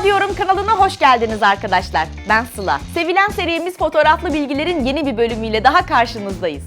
Sıla Diyorum kanalına hoş geldiniz arkadaşlar. Ben Sıla. Sevilen serimiz fotoğraflı bilgilerin yeni bir bölümüyle daha karşınızdayız.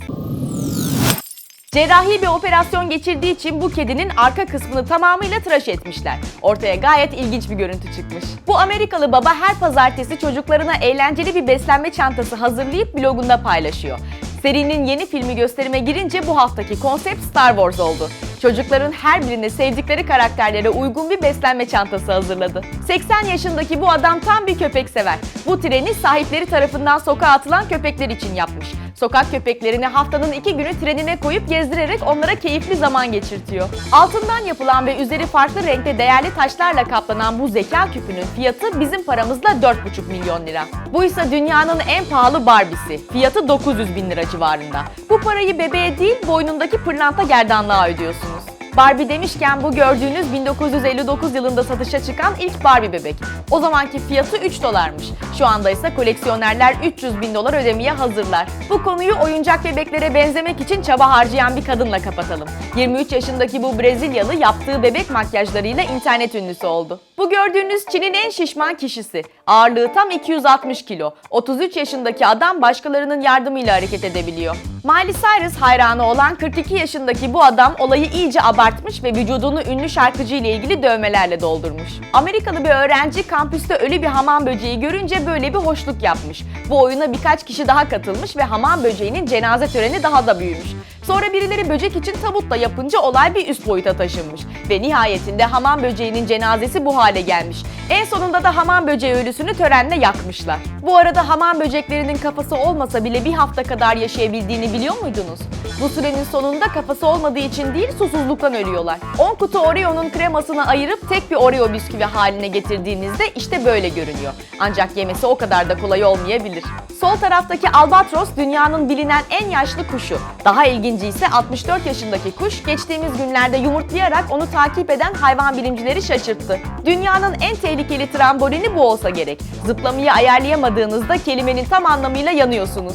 Cerrahi bir operasyon geçirdiği için bu kedinin arka kısmını tamamıyla tıraş etmişler. Ortaya gayet ilginç bir görüntü çıkmış. Bu Amerikalı baba her pazartesi çocuklarına eğlenceli bir beslenme çantası hazırlayıp blogunda paylaşıyor. Serinin yeni filmi gösterime girince bu haftaki konsept Star Wars oldu. Çocukların her birine sevdikleri karakterlere uygun bir beslenme çantası hazırladı. 80 yaşındaki bu adam tam bir köpek sever. Bu treni sahipleri tarafından sokağa atılan köpekler için yapmış. Sokak köpeklerini haftanın iki günü trenine koyup gezdirerek onlara keyifli zaman geçirtiyor. Altından yapılan ve üzeri farklı renkte değerli taşlarla kaplanan bu zeka küpünün fiyatı bizim paramızla 4,5 milyon lira. Bu ise dünyanın en pahalı Barbie'si. Fiyatı 900 bin lira civarında. Bu parayı bebeğe değil boynundaki pırlanta gerdanlığa ödüyorsunuz. Barbie demişken bu gördüğünüz 1959 yılında satışa çıkan ilk Barbie bebek. O zamanki fiyatı 3 dolarmış. Şu anda ise koleksiyonerler 300 bin dolar ödemeye hazırlar. Bu konuyu oyuncak bebeklere benzemek için çaba harcayan bir kadınla kapatalım. 23 yaşındaki bu Brezilyalı yaptığı bebek makyajlarıyla internet ünlüsü oldu. Bu gördüğünüz Çin'in en şişman kişisi. Ağırlığı tam 260 kilo. 33 yaşındaki adam başkalarının yardımıyla hareket edebiliyor. Miley Cyrus hayranı olan 42 yaşındaki bu adam olayı iyice abartmış ve vücudunu ünlü şarkıcı ile ilgili dövmelerle doldurmuş. Amerikalı bir öğrenci kampüste ölü bir hamam böceği görünce böyle bir hoşluk yapmış. Bu oyuna birkaç kişi daha katılmış ve hamam böceğinin cenaze töreni daha da büyümüş. Sonra birileri böcek için tabutla yapınca olay bir üst boyuta taşınmış. Ve nihayetinde hamam böceğinin cenazesi bu hale gelmiş. En sonunda da hamam böceği ölüsünü törenle yakmışlar. Bu arada hamam böceklerinin kafası olmasa bile bir hafta kadar yaşayabildiğini biliyor muydunuz? Bu sürenin sonunda kafası olmadığı için değil susuzluktan ölüyorlar. 10 kutu Oreo'nun kremasını ayırıp tek bir Oreo bisküvi haline getirdiğinizde işte böyle görünüyor. Ancak yemesi o kadar da kolay olmayabilir. Sol taraftaki albatros dünyanın bilinen en yaşlı kuşu. Daha ilginci ise 64 yaşındaki kuş geçtiğimiz günlerde yumurtlayarak onu takip eden hayvan bilimcileri şaşırttı. Dünyanın en tehlikeli trambolini bu olsa gerek. Zıplamayı ayarlayamadığınızda kelimenin tam anlamıyla yanıyorsunuz.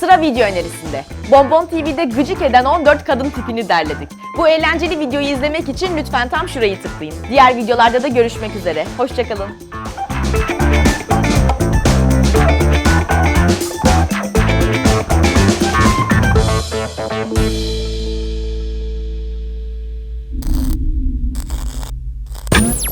Sıra video önerisinde. Bonbon TV'de gıcık eden 14 kadın tipini derledik. Bu eğlenceli videoyu izlemek için lütfen tam şurayı tıklayın. Diğer videolarda da görüşmek üzere. Hoşçakalın.